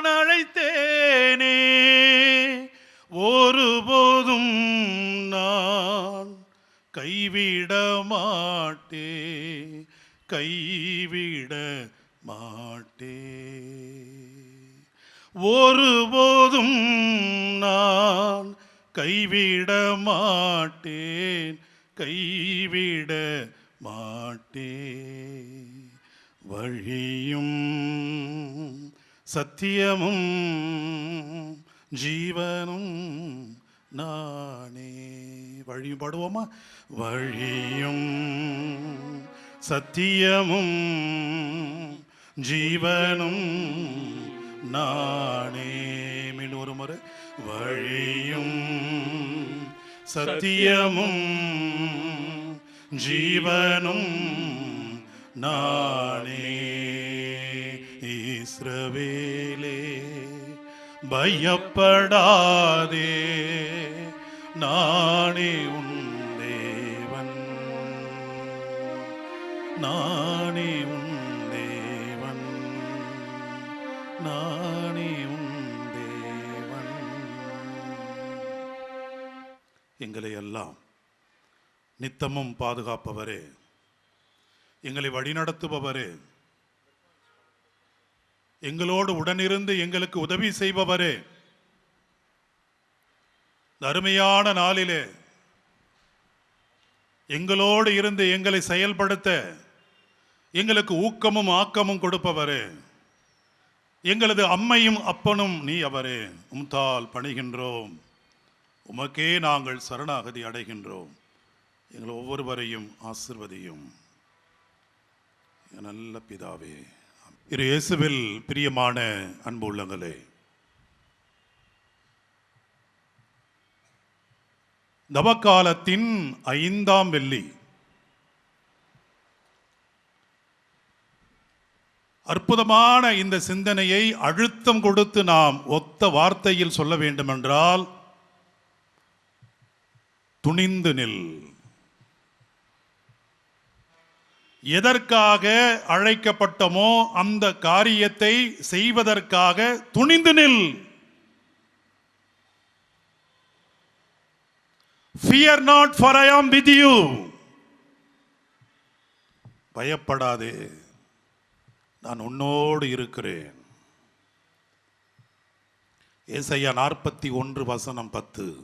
நான் அழைத்தேனே. ஒருபோதும் நான் கைவிட மாட்டே. கைவிட மாட்டே. ஒருபோதும் நான் கைவிட மாட்டேன். கைவிட மாட்டே. வழியும் சத்தியமும் ஜீவனும் நானே. வழியும் பாடுவோமா? வழியும் சத்தியமும் ஜீவனும் நானே. மீண்டும் ஒரு முறை. வழியும் சத்தியமும் ஜீவனும் நானே. இஸ்ரவேலே பயப்படாதே நானே உன் தேவன். நானே உன் தேவன். நானே உன் தேவன். எங்களை எல்லாம் நித்தமும் பாதுகாப்பவரே எங்களை வழிநடத்துபவரே எங்களோடு உடனிருந்து எங்களுக்கு உதவி செய்பவரே. அருமையான நாளிலே எங்களோடு இருந்து எங்களை செயல்படுத்த எங்களுக்கு ஊக்கமும் ஆக்கமும் கொடுப்பவரே. எங்களது அம்மையும் அப்பனும் நீ அவரே. உம்தால் பணிகின்றோம். உமக்கே நாங்கள் சரணாகதி அடைகின்றோம். எங்கள் ஒவ்வொருவரையும் ஆசிர்வதியும். நல்ல பிதாவே. இரு இயேசுவில் பிரியமான அன்பு உள்ளங்களே. நவக்காலத்தின் ஐந்தாம் வெள்ளி. அற்புதமான இந்த சிந்தனையை அழுத்தம் கொடுத்து நாம் ஒத்த வார்த்தையில் சொல்ல வேண்டுமென்றால் துணிந்து நில். எதற்காக அழைக்கப்பட்டமோ அந்த காரியத்தை செய்வதற்காக துணிந்து நில். ஃபியர் நாட் ஃபார் ஐ ஆம் வித் யூ பயப்படாதே. நான் உன்னோடு இருக்கிறேன். ஏசையா நாற்பத்தி ஒன்று வசனம் பத்து.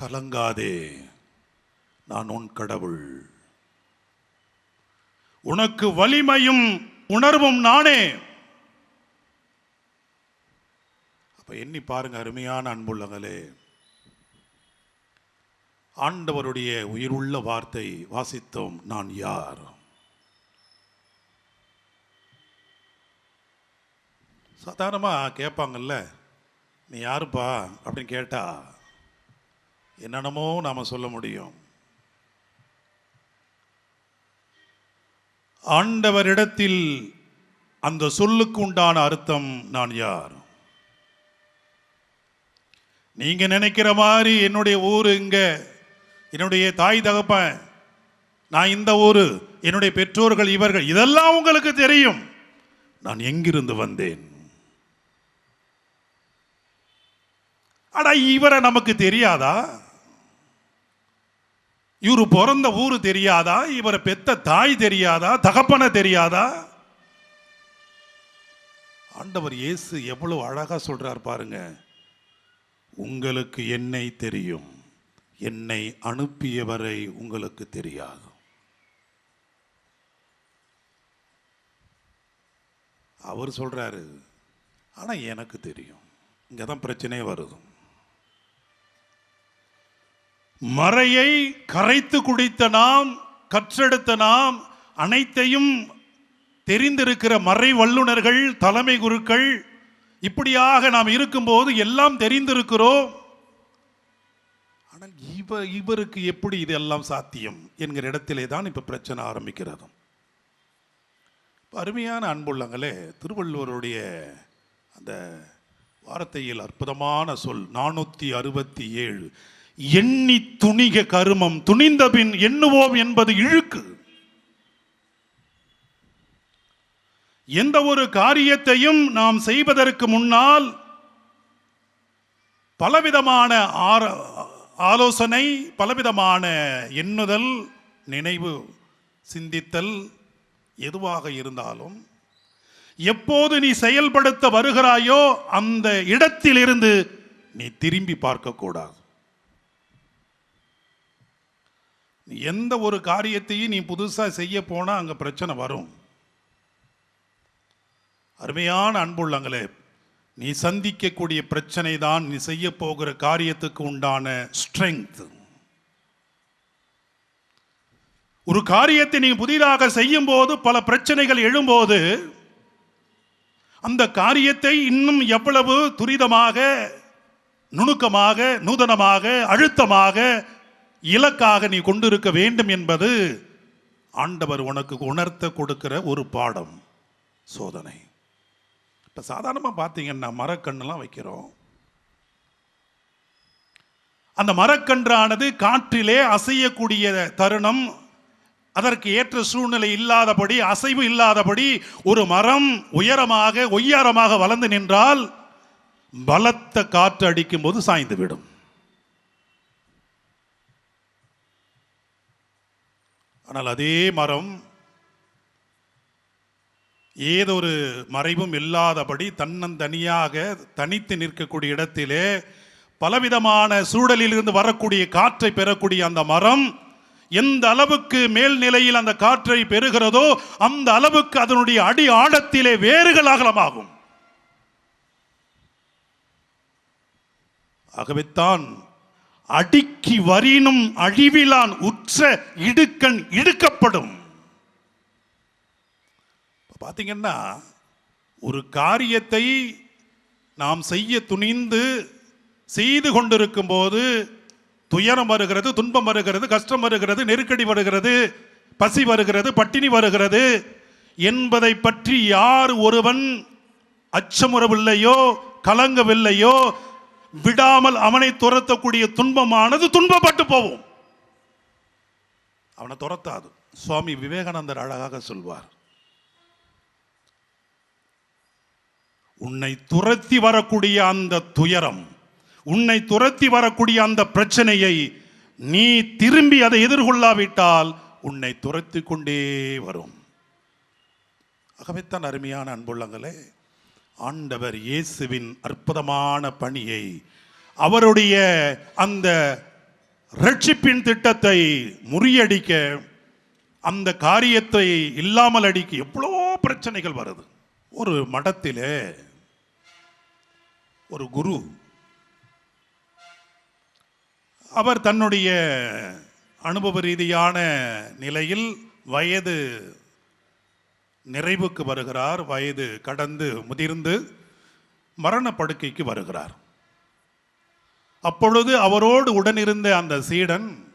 கலங்காதே. நான் உன் கடவுள். உனக்கு வலிமையும் உணர்வும் நானே. அப்ப எண்ணி பாருங்க அருமையான அன்புள்ளங்களே. ஆண்டவருடைய உயிருள்ள வார்த்தை வாசித்தோம் நான் யார்? சாதாரணமா கேட்பாங்கல்ல நீ யாருப்பா? அப்படின்னு கேட்டா என்னென்னமோ நாம சொல்ல முடியும். ஆண்டவரிடத்தில் அந்த சொல்லுக்கு உண்டான அர்த்தம் நான் யார்? நீங்க நினைக்கிற மாதிரி என்னுடைய ஊர் இங்க என்னுடைய தாய் தகப்பன் நான் இந்த ஊரு என்னுடைய பெற்றோர்கள் இவர்கள் இதெல்லாம் உங்களுக்கு தெரியும். நான் எங்கிருந்து வந்தேன்? அடா இவரை நமக்கு தெரியாதா? இவரு பிறந்த ஊர் தெரியாதா? இவரை பெத்த தாய் தெரியாதா? தகப்பனை தெரியாதா? ஆண்டவர் இயேசு எவ்வளவு அழகா சொல்றார் பாருங்க. உங்களுக்கு என்னை தெரியும். என்னை அனுப்பியவரை உங்களுக்கு தெரியாது. அவர் சொல்றாரு ஆனா எனக்கு தெரியும். இங்கே தான் பிரச்சனையே வருது. மறையை கரைத்து குடித்த நாம் கற்றெடுத்த நாம் அனைத்தையும் தெரிந்திருக்கிற மறை வல்லுனர்கள் தலைமை குருக்கள் இப்படியாக நாம் இருக்கும்போது எல்லாம் தெரிந்திருக்கிறோம். ஆனால் இவ இவருக்கு எப்படி இதெல்லாம் சாத்தியம் என்கிற இடத்திலே தான் இப்போ பிரச்சனை ஆரம்பிக்கிறது. அருமையான அன்புள்ளங்களே திருவள்ளுவருடைய அந்த வார்த்தையில் அற்புதமான சொல் நானூற்றி அறுபத்தி ஏழு எண்ணி துணிக கருமம் துணிந்த பின் எண்ணுவோம் என்பது இழுக்கு. எந்த ஒரு காரியத்தையும் நாம் செய்வதற்கு முன்னால் பலவிதமான ஆர- ஆலோசனை பலவிதமான எண்ணுதல் நினைவு சிந்தித்தல் எதுவாக இருந்தாலும் எப்போது நீ செயல்படுத்த வருகிறாயோ அந்த இடத்திலிருந்து நீ திரும்பி பார்க்கக்கூடாது நீ எந்த ஒரு காரியத்தையும் நீ புதுசாக செய்ய போனா அங்க பிரச்சனை வரும். அருமையான அன்புள்ளங்களே நீ சந்திக்கக்கூடிய பிரச்சனை தான் நீ செய்ய போகிற காரியத்துக்கு உண்டான ஸ்ட்ரெங்க் ஒரு காரியத்தை நீ புதிதாக செய்யும் போது பல பிரச்சனைகள் எழும்போது அந்த காரியத்தை இன்னும் எவ்வளவு துரிதமாக நுணுக்கமாக நூதனமாக அழுத்தமாக இலக்காக நீ கொண்டிருக்க வேண்டும் என்பது ஆண்டவர் உனக்கு உணர்த்த கொடுக்கிற ஒரு பாடம் சோதனை. இப்போ சாதாரணமாக பார்த்தீங்கன்னா மரக்கண்ணெலாம் வைக்கிறோம். அந்த மரக்கன்றானது காற்றிலே அசையக்கூடிய தருணம் அதற்கு ஏற்ற சூழ்நிலை இல்லாதபடி அசைவு இல்லாதபடி ஒரு மரம் உயரமாக ஒய்யாரமாக வளர்ந்து நின்றால் பலத்த காற்று அடிக்கும் போது சாய்ந்துவிடும் ஆனால் அதே மரம் ஏதொரு மறைவும் இல்லாதபடி தன்னந்தனியாக தனித்து நிற்கக்கூடிய இடத்திலே பலவிதமான சூழலிலிருந்து வரக்கூடிய காற்றை பெறக்கூடிய அந்த மரம் எந்த அளவுக்கு மேல்நிலையில் அந்த காற்றை பெறுகிறதோ அந்த அளவுக்கு அதனுடைய அடி ஆழத்திலே வேறுகள் அகலமாகும். ஆகவேத்தான் அடிக்கி வரினும் அழிவிலான் உற்ற இடுக்கண் இடுக்கப்படும். பார்த்தீங்கன்னா ஒரு காரியத்தை நாம் செய்ய துணிந்து செய்து கொண்டிருக்கும் போது துயரம் வருகிறது துன்பம் வருகிறது கஷ்டம் வருகிறது நெருக்கடி வருகிறது பசி வருகிறது பட்டினி வருகிறது என்பதை பற்றி யார் ஒருவன் அச்சமுறவில்லையோ கலங்கவில்லையோ விடாமல் அவனை துரத்தக்கூடிய துன்பமானது துன்பப்பட்டு போவோம் அவனை துரத்தாது. சுவாமி விவேகானந்தர் அழகாக சொல்வார். உன்னை துரத்தி வரக்கூடிய அந்த துயரம் உன்னை துரத்தி வரக்கூடிய அந்த பிரச்சனையை நீ திரும்பி அதை எதிர்கொள்ளாவிட்டால் உன்னை துரத்தி கொண்டே வரும். ஆகவேத்தான் அருமையான அன்புள்ளங்களே ஆண்டவர் இயேசுவின் அற்புதமான பணியை அவருடைய அந்த ரட்சிப்பின் திட்டத்தை முறியடிக்க அந்த காரியத்தை இல்லாமல் அடிக்க எவ்வளோ பிரச்சனைகள் வருது. ஒரு மடத்திலே ஒரு குரு அவர் தன்னுடைய அனுபவ ரீதியான நிலையில் வயது நிறைவுக்கு வருகிறார். வயது கடந்து முதிர்ந்து மரண படுக்கைக்கு வருகிறார். அப்பொழுது அவரோடு உடனிருந்த அந்த சீடன்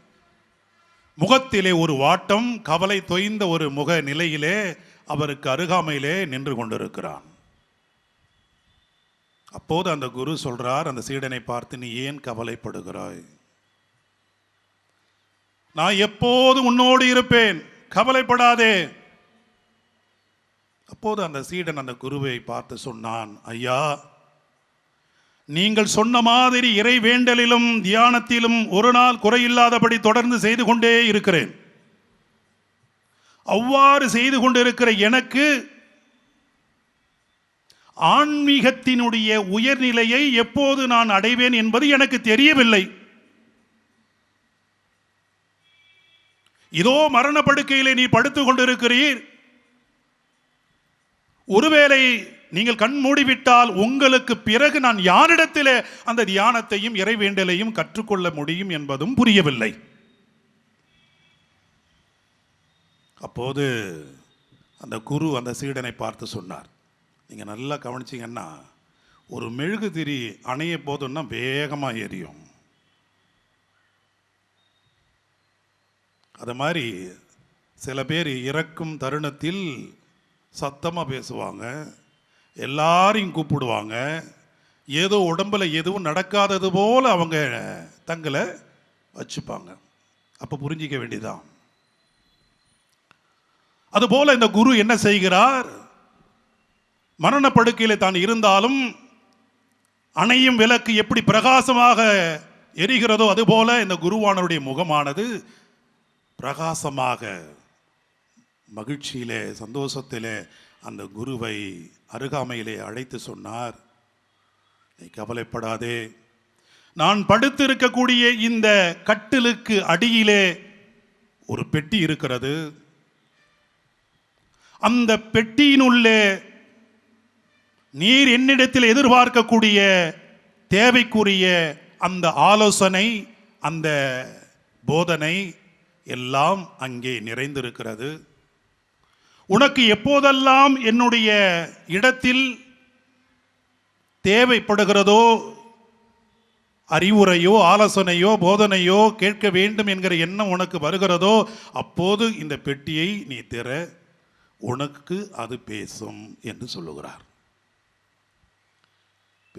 முகத்திலே ஒரு வாட்டம் கவலை தொய்ந்த ஒரு முக நிலையிலே அவருக்கு அருகாமையிலே நின்று கொண்டிருக்கிறான். அப்போது அந்த குரு சொல்றார் அந்த சீடனை பார்த்து நீ ஏன் கவலைப்படுகிறாய்? நான் எப்போது உன்னோடு இருப்பேன்? கவலைப்படாதே. அப்போது அந்த சீடன் அந்த குருவை பார்த்து சொன்னான் ஐயா நீங்கள் சொன்ன மாதிரி இறை வேண்டலிலும் தியானத்திலும் ஒரு நாள் குறையில்லாதபடி தொடர்ந்து செய்து கொண்டே இருக்கிறேன். அவ்வாறு செய்து கொண்டிருக்கிற எனக்கு ஆன்மீகத்தினுடைய உயர்நிலையை எப்போது நான் அடைவேன் என்பது எனக்கு தெரியவில்லை. இதோ மரணப்படுக்கையிலே நீ படுத்துக் கொண்டிருக்கிறீர். ஒருவேளை நீங்கள் கண் மூடிவிட்டால் உங்களுக்கு பிறகு நான் யாரிடத்திலே அந்த தியானத்தையும் இறைவேண்டலையும் கற்றுக்கொள்ள முடியும் என்பதும் புரியவில்லை. அப்போது அந்த குரு அந்த சீடனை பார்த்து சொன்னார். நீங்கள் நல்லா கவனிச்சிங்கன்னா ஒரு மெழுகு திரி அணைய போதுன்னா வேகமாக எரியும். அது மாதிரி சில பேர் இறக்கும் தருணத்தில் சத்தமாக பேசுவாங்க. எல்லாரையும் கூப்பிடுவாங்க. ஏதோ உடம்புல எதுவும் நடக்காதது போல் அவங்க தங்களை வச்சுப்பாங்க. அப்போ புரிஞ்சிக்க வேண்டியதான் அதுபோல் இந்த குரு என்ன செய்கிறார்? மரணப்படுக்கையில் தான் இருந்தாலும் அணையும் விளக்கு எப்படி பிரகாசமாக எரிகிறதோ அதுபோல இந்த குருவானருடைய முகமானது பிரகாசமாக மகிழ்ச்சியிலே சந்தோஷத்திலே அந்த குருவை அருகாமையிலே அழைத்து சொன்னார் நீ கவலைப்படாதே. நான் படுத்திருக்கக்கூடிய இந்த கட்டிலுக்கு அடியிலே ஒரு பெட்டி இருக்கிறது. அந்த பெட்டியினுள்ளே நீர் என்னிடத்தில் எதிர்பார்க்கக்கூடிய தேவைக்குரிய அந்த ஆலோசனை அந்த போதனை எல்லாம் அங்கே நிறைந்திருக்கிறது. உனக்கு எப்போதெல்லாம் என்னுடைய இடத்தில் தேவைப்படுகிறதோ அறிவுரையோ ஆலோசனையோ போதனையோ கேட்க வேண்டும் என்கிற எண்ணம் உனக்கு வருகிறதோ அப்போது இந்த பெட்டியை நீ திற. உனக்கு அது பேசும் என்று சொல்லுகிறார்.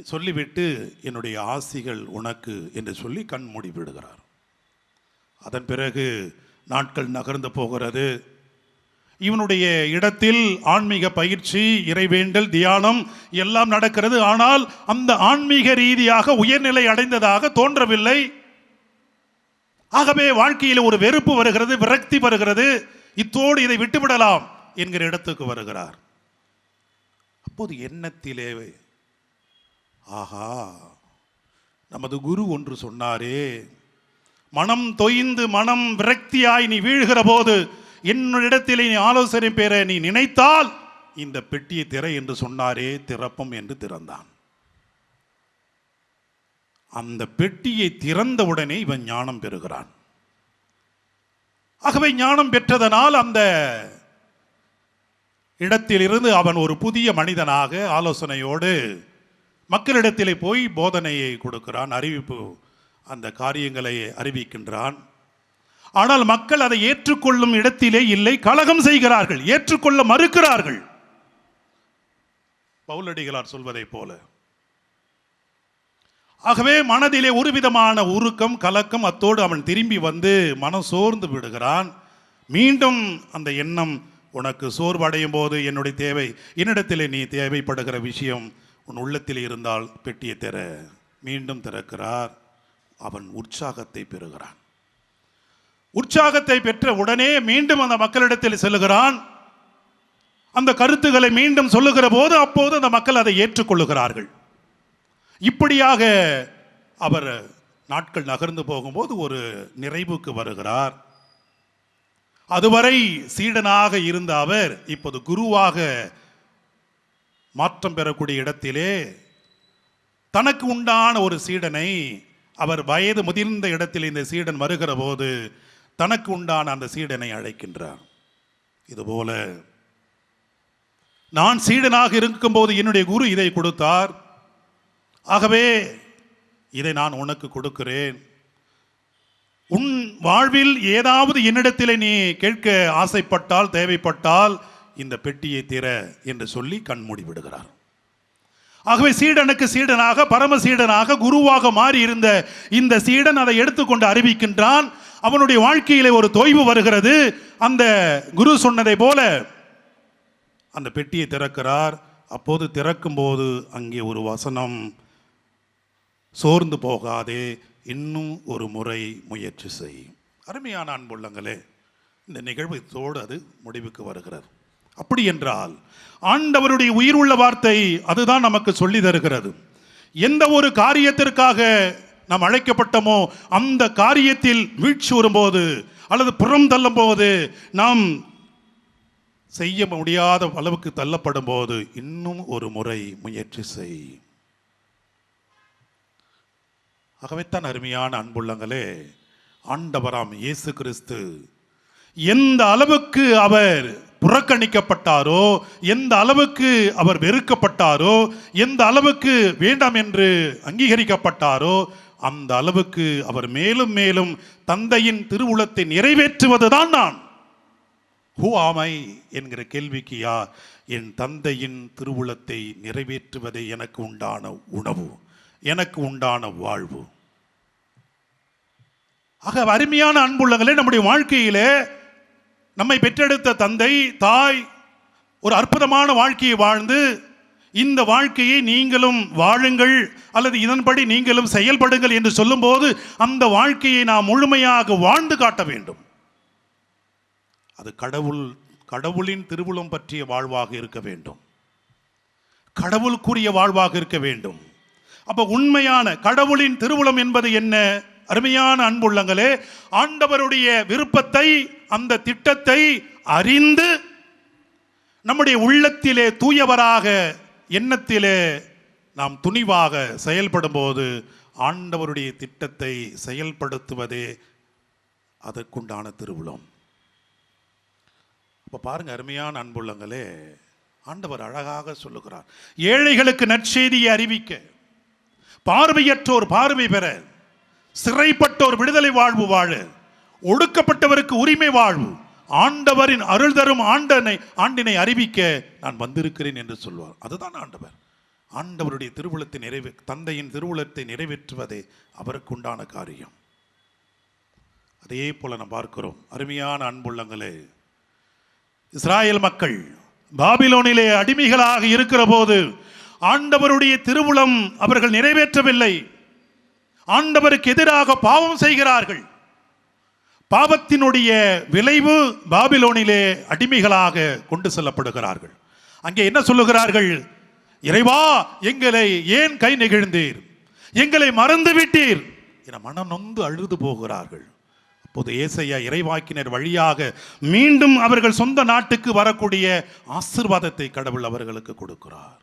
சொல்லிவிட்டு என்னுடைய ஆசிகள் உனக்கு என்று சொல்லி கண் மூடி விடுகிறார் அதன் பிறகு நாட்கள் நகர்ந்து போகிறது. இவனுடைய இடத்தில் ஆன்மீக பயிற்சி இறைவேண்டல் தியானம் எல்லாம் நடக்கிறது. ஆனால் அந்த ஆன்மீக ரீதியாக உயர்நிலை அடைந்ததாக தோன்றவில்லை. ஆகவே வாழ்க்கையில் ஒரு வெறுப்பு வருகிறது விரக்தி வருகிறது. இத்தோடு இதை விட்டுவிடலாம் என்கிற இடத்துக்கு வருகிறார். அப்போது எண்ணத்திலே ஆஹா நமது குரு ஒன்று சொன்னாரே மனம் தொய்ந்து மனம் விரக்தியாய் நீ வீழ்கிற போது என்னிடத்தில் நீ ஆலோசனை பெற நீ நினைத்தால் இந்த பெட்டியை திற என்று சொன்னாரே திறப்பம் என்று திறந்தான். அந்த பெட்டியை திறந்தவுடனே இவன் ஞானம் பெறுகிறான். ஆகவே ஞானம் பெற்றதனால் அந்த இடத்திலிருந்து அவன் ஒரு புதிய மனிதனாக ஆலோசனையோடு மக்களிடத்திலே போய் போதனையை கொடுக்கிறான் அறிவிப்பு அந்த காரியங்களை அறிவிக்கின்றான். ஆனால் மக்கள் அதை ஏற்றுக்கொள்ளும் இடத்திலே இல்லை கலகம் செய்கிறார்கள் ஏற்றுக்கொள்ள மறுக்கிறார்கள். பவுலடிகளார் சொல்வதைப் போல. ஆகவே மனதிலே ஒரு விதமான உருக்கம் கலக்கம் அத்தோடு அவன் திரும்பி வந்து மனம் சோர்ந்து விடுகிறான். மீண்டும் அந்த எண்ணம் உனக்கு சோர்வடையும் போது என்னுடைய தேவை என்னிடத்திலே நீ தேவைப்படுகிற விஷயம் உன் உள்ளத்தில் இருந்தால் பெட்டியை திற. மீண்டும் திறக்கிறார். அவன் உற்சாகத்தை பெறுகிறான். உற்சாகத்தை பெற்ற உடனே மீண்டும் அந்த மக்களிடத்தில் செல்லுகிறான். அந்த கருத்துக்களை மீண்டும் சொல்லுகிற போது அப்போது அந்த மக்கள் அதை ஏற்றுக்கொள்ளுகிறார்கள். இப்படியாக அவர் நாட்கள் நகர்ந்து போகும்போது ஒரு நிறைவுக்கு வருகிறார். அதுவரை சீடனாக இருந்த அவர் இப்போது குருவாக மாற்றம் பெறக்கூடிய இடத்திலே தனக்கு உண்டான ஒரு சீடனை அவர் வயது முதிர்ந்த இடத்தில் இந்த சீடன் வருகிற போது தனக்கு உண்டான அந்த சீடனை அழைக்கின்றார். இதுபோல நான் சீடனாக இருக்கும்போது என்னுடைய குரு இதை கொடுத்தார். ஆகவே இதை நான் உனக்கு கொடுக்கிறேன். உன் வாழ்வில் ஏதாவது என்னிடத்தில் நீ கேட்க ஆசைப்பட்டால் தேவைப்பட்டால் இந்த பெட்டியை திற என்று சொல்லி கண்மூடி விடுகிறார். ஆகவே சீடனுக்கு சீடனாக பரம சீடனாக குருவாக மாறி இருந்த இந்த சீடன் அதை எடுத்துக்கொண்டு அறிவிக்கின்றான். அவனுடைய வாழ்க்கையிலே ஒரு தொய்வு வருகிறது. அந்த குரு சொன்னதை போல அந்த பெட்டியை திறக்கிறார். அப்போது திறக்கும்போது அங்கே ஒரு வசனம் சோர்ந்து போகாதே இன்னும் ஒரு முறை முயற்சி செய். அருமையான அன்புள்ளங்களே இந்த நிகழ்வு இதோடு அது முடிவுக்கு வருகிறது. அப்படி என்றால் ஆண்டவருடைய உயிர் உள்ள வார்த்தை அதுதான் நமக்கு சொல்லி தருகிறது. எந்த ஒரு காரியத்திற்காக நாம் அழைக்கப்பட்டோமோ அந்த காரியத்தில் வீழ்ச்சி வரும்போது அல்லது புறம் தள்ளும் போது நாம் செய்ய முடியாத அளவுக்கு தள்ளப்படும் போது இன்னும் ஒரு முறை முயற்சி செய். ஆகவேத்தான் அருமையான அன்புள்ளங்களே ஆண்டவராம் இயேசு கிறிஸ்து எந்த அளவுக்கு அவர் புறக்கணிக்கப்பட்டாரோ எந்த அளவுக்கு அவர் வெறுக்கப்பட்டாரோ எந்த அளவுக்கு வேண்டாம் என்று அங்கீகரிக்கப்பட்டாரோ அந்த அளவுக்கு அவர் மேலும் மேலும் தந்தையின் திருவுளத்தை நிறைவேற்றுவதுதான் நான். ஹூ ஆமை என்கிற கேள்விக்கு யார் என் தந்தையின் திருவுளத்தை நிறைவேற்றுவதே எனக்கு உண்டான உணவு எனக்கு உண்டான வாழ்வு. ஆக அருமையான அன்புள்ளங்களே நம்முடைய வாழ்க்கையிலே நம்மை பெற்றெடுத்த தந்தை தாய் ஒரு அற்புதமான வாழ்க்கையை வாழ்ந்து இந்த வாழ்க்கையை நீங்களும் வாழுங்கள் அல்லது இதன்படி நீங்களும் செயல்படுங்கள் என்று சொல்லும்போது அந்த வாழ்க்கையை நாம் முழுமையாக வாழ்ந்து காட்ட வேண்டும். அது கடவுள் கடவுளின் திருவுளம் பற்றிய வாழ்வாக இருக்க வேண்டும். கடவுளுக்குரிய வாழ்வாக இருக்க வேண்டும். அப்போ உண்மையான கடவுளின் திருவுளம் என்பது என்ன? அருமையான அன்புள்ளங்களே ஆண்டவருடைய விருப்பத்தை அந்த திட்டத்தை அறிந்து நம்முடைய உள்ளத்திலே தூயவராக எண்ணத்திலே நாம் துணிவாக செயல்படும்போது ஆண்டவருடைய திட்டத்தை செயல்படுத்துவதே அதற்குண்டான திருவுளம். இப்போ பாருங்க அருமையான அன்புள்ளங்களே ஆண்டவர் அழகாக சொல்லுகிறார். ஏழைகளுக்கு நற்செய்தியை அறிவிக்க பார்வையற்றோர் பார்வை பெற சிறைப்பட்டோர் விடுதலை வாழ்வு வாழ ஒடுக்கப்பட்டவருக்கு உரிமை வாழ்வு ஆண்டவரின் அருள் தரும் ஆண்டனை ஆண்டினை அறிவிக்க நான் வந்திருக்கிறேன் என்று சொல்வார். அதுதான் ஆண்டவர். ஆண்டவருடைய திருவுளத்தை நிறைவே தந்தையின் திருவுளத்தை நிறைவேற்றுவதே அவருக்கு உண்டான காரியம். அதே போல நாம் பார்க்கிறோம் அருமையான அன்புள்ளங்களே இஸ்ராயேல் மக்கள் பாபிலோனிலே அடிமைகளாக இருக்கிற போது ஆண்டவருடைய திருவுளம் அவர்கள் நிறைவேற்றவில்லை. ஆண்டவருக்கு எதிராக பாவம் செய்கிறார்கள். பாவத்தினுடைய விளைவு பாபிலோனிலே அடிமைகளாக கொண்டு செல்லப்படுகிறார்கள். அங்கே என்ன சொல்லுகிறார்கள்? இறைவா எங்களை ஏன் கை நெகிழ்ந்தீர்? எங்களை மறந்து விட்டீர் என மனம் நொந்து அழுது போகிறார்கள். அப்போது ஏசையா இறைவாக்கினர் வழியாக மீண்டும் அவர்கள் சொந்த நாட்டுக்கு வரக்கூடிய ஆசிர்வாதத்தை கடவுள் அவர்களுக்கு கொடுக்கிறார்.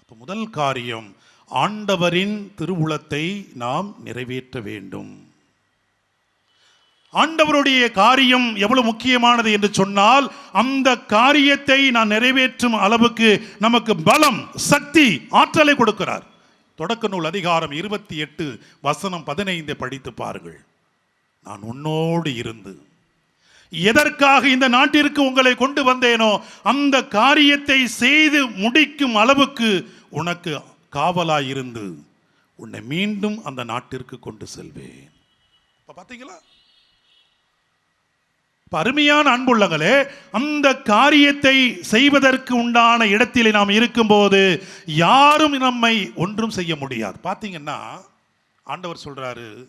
அப்போ முதல் காரியம் ஆண்டவரின் திருவுளத்தை நாம் நிறைவேற்ற வேண்டும். ஆண்டவருடைய காரியம் எவ்வளவு முக்கியமானது என்று சொன்னால் அந்த காரியத்தை நான் நிறைவேற்றும் அளவுக்கு நமக்கு பலம் சக்தி ஆற்றலை கொடுக்கிறார். தொடக்க நூல் அதிகாரம் இருபத்தி எட்டு வசனம் பதினைந்து படித்து பாருங்கள். நான் உன்னோடு இருந்து எதற்காக இந்த நாட்டிற்கு உங்களை கொண்டு வந்தேனோ அந்த காரியத்தை செய்து முடிக்கும் அளவுக்கு உனக்கு காவலாயிருந்து உன்னை மீண்டும் அந்த நாட்டிற்கு கொண்டு செல்வேன். இப்போ பார்த்தீங்களா அருமையான அன்புள்ளங்களே அந்த காரியத்தை செய்வதற்கு உண்டான இடத்திலே நாம் இருக்கும்போது யாரும் நம்மை ஒன்றும் செய்ய முடியாது. பார்த்தீங்கன்னா ஆண்டவர் சொல்கிறாரு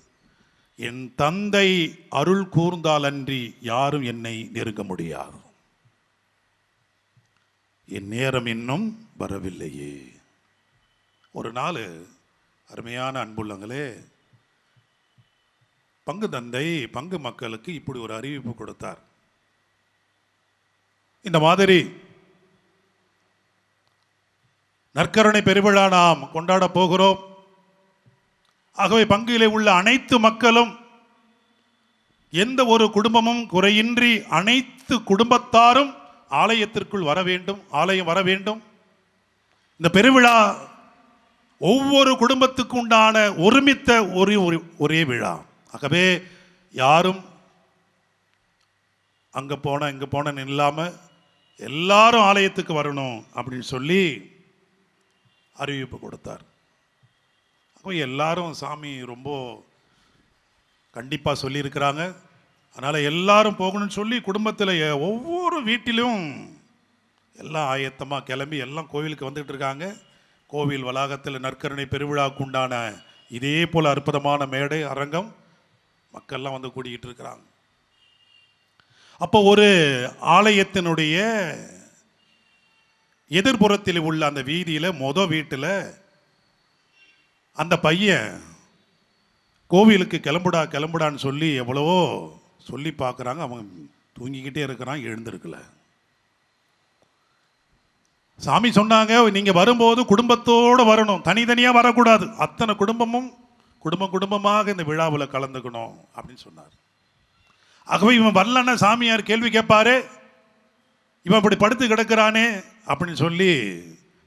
என் தந்தை அருள் கூர்ந்தால் அன்றி யாரும் என்னை நெருங்க முடியாது. என் நேரம் இன்னும் வரவில்லையே. ஒரு நாள் அருமையான அன்புள்ளங்களே பங்கு தந்தை பங்கு மக்களுக்கு இப்படி ஒரு அறிவிப்பு கொடுத்தார். இந்த மாதிரி நற்கருணை பெருவிழா நாம் கொண்டாட போகிறோம். ஆகவே பங்கிலே உள்ள அனைத்து மக்களும் எந்த ஒரு குடும்பமும் குறையின்றி அனைத்து குடும்பத்தாரும் ஆலயத்திற்குள் வர வேண்டும் ஆலயம் வர வேண்டும். இந்த பெருவிழா ஒவ்வொரு குடும்பத்துக்கு உண்டான ஒருமித்த ஒரே ஒரு- ஒரே விழா. ஆகவே யாரும் அங்கே போன இங்கே போனேன்னு இல்லாமல் எல்லாரும் ஆலயத்துக்கு வரணும் அப்படின்னு சொல்லி அறிவிப்பு கொடுத்தார். அப்போ எல்லாரும் சாமி ரொம்ப கண்டிப்பாக சொல்லியிருக்கிறாங்க. அதனால் எல்லாரும் போகணும்னு சொல்லி குடும்பத்தில் ஒவ்வொரு வீட்டிலும் எல்லாம் ஆயத்தமாக கிளம்பி எல்லாம் கோவிலுக்கு வந்துக்கிட்டு இருக்காங்க. கோவில் வளாகத்தில் நற்கருணை பெருவிழாவுக்கு உண்டான இதே போல் அற்புதமான மேடை அரங்கம் மக்கள்லாம் வந்து கூடிக்கிட்டு இருக்கிறாங்க. அப்போ ஒரு ஆலயத்தினுடைய எதிர்புறத்தில் உள்ள அந்த வீதியில் மொத வீட்டில் அந்த பையன் கோவிலுக்கு கிளம்புடா கிளம்புடான்னு சொல்லி எவ்வளவோ சொல்லி பார்க்குறாங்க. அவன் தூங்கிக்கிட்டே இருக்கிறான் எழுந்திருக்கல. சாமி சொன்னாங்க நீங்கள் வரும்போது குடும்பத்தோடு வரணும். தனித்தனியாக வரக்கூடாது. அத்தனை குடும்பமும் குடும்பம் குடும்பமாக இந்த விழாவில் கலந்துக்கணும் அப்படின்னு சொன்னார். ஆகவே இவன் வரலன்னா சாமியார் கேள்வி கேட்பாரு. இவன் இப்படி படுத்து கிடக்கிறானே அப்படின்னு சொல்லி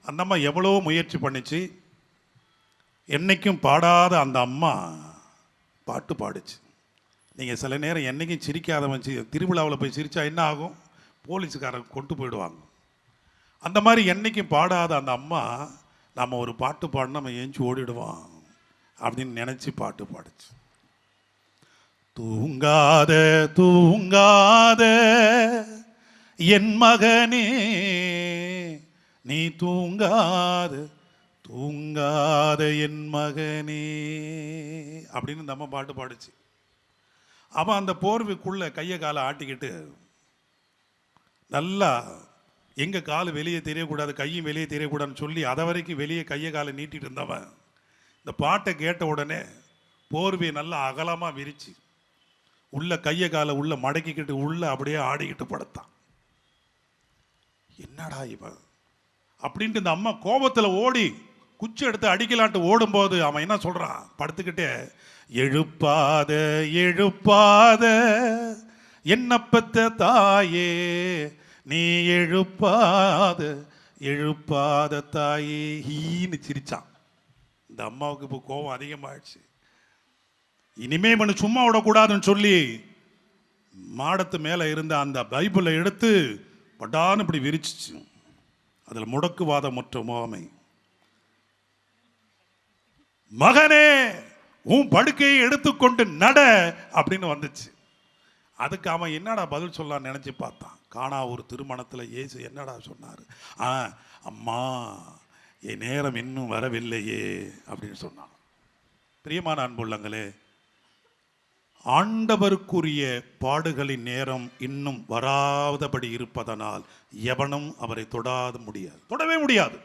அந்த அம்மா எவ்வளோ முயற்சி பண்ணிச்சு. என்னைக்கும் பாடாத அந்த அம்மா பாட்டு பாடுச்சு. நீங்கள் சில நேரம் என்னைக்கும் சிரிக்காதவன் சி- திருவிழாவில் போய் சிரித்தா என்ன ஆகும்? போலீஸுக்காரங்க கொண்டு போயிடுவாங்க. அந்த மாதிரி என்றைக்கும் பாடாத அந்த அம்மா நம்ம ஒரு பாட்டு பாடினா நம்ம ஏஞ்சி ஓடிடுவான். அப்படின்னு நினச்சி பாட்டு பாடுச்சு. தூங்காத தூங்காத என் மகனே நீ தூங்காத தூங்காத என் மகனே அப்படின்னு இந்த அம்மா பாட்டு பாடுச்சு. அவன் அந்த போர்வைக்குள்ள கையை காலை ஆட்டிக்கிட்டு நல்லா எங்கள் கால் வெளியே தெரியக்கூடாது கையும் வெளியே தெரியக்கூடாதுன்னு சொல்லி அதை வரைக்கும் வெளியே கையை காலை நீட்டிகிட்டு இருந்தவன். இந்த பாட்டை கேட்ட உடனே போர்வையை நல்லா அகலமாக விரிச்சு உள்ள கையை காலை உள்ள மடக்கிக்கிட்டு உள்ள அப்படியே ஆடிக்கிட்டு படுத்தான். என்னடா இவன்? அப்படின்ட்டு இந்த அம்மா கோபத்தில் ஓடி குச்சி எடுத்து அடிக்கலான்ட்டு ஓடும்போது அவன் என்ன சொல்கிறான் படுத்துக்கிட்டே எழுப்பாத எழுப்பாத என்னப்பத்த தாயே நீ எழுப்பாத எழுப்பாத தாயே ஹீன்னு சிரிச்சான். இந்த அம்மாவுக்கு இப்போ கோபம் அதிகமாகிடுச்சு இனிமே இவனை சும்மா விடக்கூடாதுன்னு சொல்லி மாடத்து மேலே இருந்த அந்த பைபிளை எடுத்து பட்டான்னு இப்படி விரிச்சிச்சு. அதில் முடக்குவாதம் மற்ற முகாமை. மகனே உன் படுக்கையை எடுத்துக்கொண்டு நட அப்படின்னு வந்துச்சு. அதுக்கு அவன் என்னடா பதில் சொல்லான்னு நினச்சி பார்த்தான். காணா ஒரு திருமணத்தில் இயேசு என்னடா சொன்னார்? ஆ அம்மா என் நேரம் இன்னும் வரவில்லையே அப்படின்னு சொன்னான். பிரியமான அன்புள்ளங்களே ஆண்டவருக்குரிய பாடுகளின் நேரம் இன்னும் வராதபடி இருப்பதனால் எவனும் அவரை தொடாத முடியாது. தொடவே முடியாது.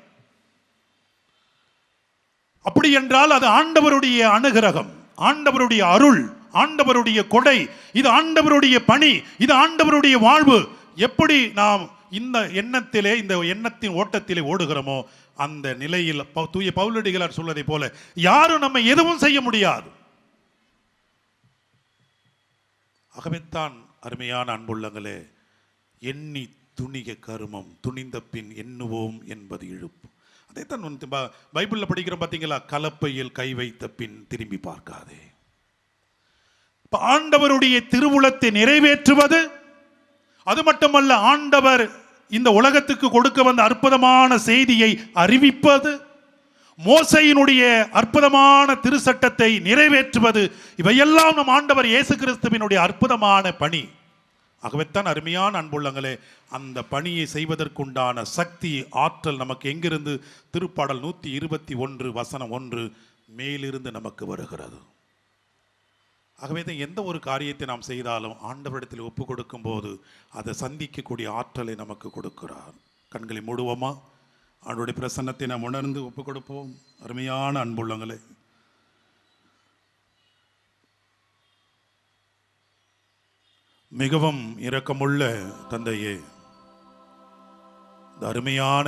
அப்படி என்றால் அது ஆண்டவருடைய அனுகிரகம் ஆண்டவருடைய அருள் ஆண்டவருடைய கொடை இது ஆண்டவருடைய பணி இது ஆண்டவருடைய வாழ்வு. எப்படி நாம் இந்த எண்ணத்திலே இந்த எண்ணத்தின் ஓட்டத்திலே ஓடுகிறோமோ அந்த நிலையில் தூய பவுலடிகளார் சொல்வதை போல யாரும் நம்ம எதுவும் செய்ய முடியாது. ஆகவேத்தான் அருமையான அன்புள்ளங்களே எண்ணி துணிக கருமம் துணிந்த பின் எண்ணுவோம் என்பது இழுப்பு. அதைத்தான் வந்து பைபிள்ல படிக்கிறோம் பார்த்தீங்களா கலப்பையில் கை வைத்த பின் திரும்பி பார்க்காதே. ஆண்டவருடைய திருவுளத்தை நிறைவேற்றுவது அது மட்டுமல்ல ஆண்டவர் இந்த உலகத்துக்கு கொடுக்க வந்த அற்புதமான செய்தியை அறிவிப்பது மோசையினுடைய அற்புதமான திருச்சட்டத்தை நிறைவேற்றுவது இவையெல்லாம் நம் ஆண்டவர் இயேசு கிறிஸ்துவினுடைய அற்புதமான பணி. ஆகவேத்தான் அருமையான அன்புள்ளங்களே அந்த பணியை செய்வதற்குண்டான சக்தி ஆற்றல் நமக்கு எங்கிருந்து? திருப்பாடல் நூற்றி இருபத்தி ஒன்று வசனம் ஒன்று மேலிருந்து நமக்கு வருகிறது. ஆகவே தான் எந்த ஒரு காரியத்தை நாம் செய்தாலும் ஆண்டவரிடத்தில் ஒப்பு கொடுக்கும் போது அதை சந்திக்கக்கூடிய ஆற்றலை நமக்கு கொடுக்கிறார். கண்களை மூடுவோமா? அவருடைய பிரசன்னத்தை நாம் உணர்ந்து ஒப்பு கொடுப்போம் அருமையான அன்புள்ளங்களே. மிகவும் இரக்கமுள்ள தந்தையே இந்த அருமையான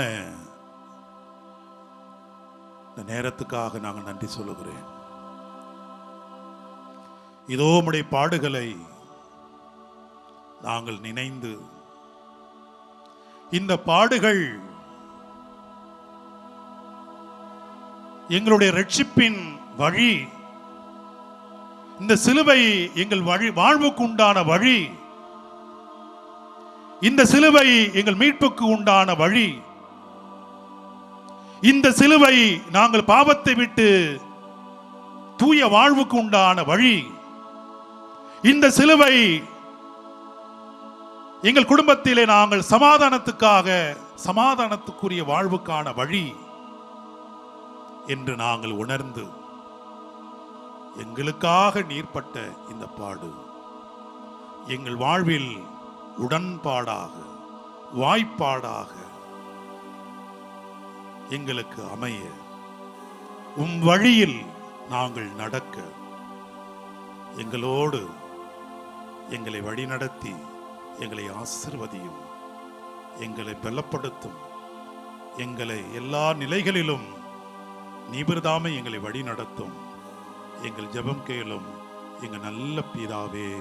இந்த நேரத்துக்காக நாங்கள் நன்றி சொல்லுகிறேன். இதோ உடைய பாடுகளை நாங்கள் நினைந்து இந்த பாடுகள் எங்களுடைய ரட்சிப்பின் வழி இந்த சிலுவை எங்கள் வழி வாழ்வுக்கு உண்டான வழி இந்த சிலுவை எங்கள் மீட்புக்கு உண்டான வழி இந்த சிலுவை நாங்கள் பாவத்தை விட்டு தூய வாழ்வுக்கு உண்டான வழி இந்த சிலுவை எங்கள் குடும்பத்திலே நாங்கள் சமாதானத்துக்காக சமாதானத்துக்குரிய வாழ்வுக்கான வழி என்று நாங்கள் உணர்ந்து எங்களுக்காக நீர்ப்பட்ட இந்த பாடு எங்கள் வாழ்வில் உடன்பாடாக வாய்ப்பாடாக எங்களுக்கு அமைய உம் வழியில் நாங்கள் நடக்க எங்களோடு எங்களை வழிநடத்தி எங்களை ஆசிர்வதியும் எங்களை பலப்படுத்தும். எங்களை எல்லா நிலைகளிலும் நீபிரதாமை எங்களை வழி நடத்தும் எங்கள் ஜெபம் கேளும் எங்கள் நல்ல பிதாவே.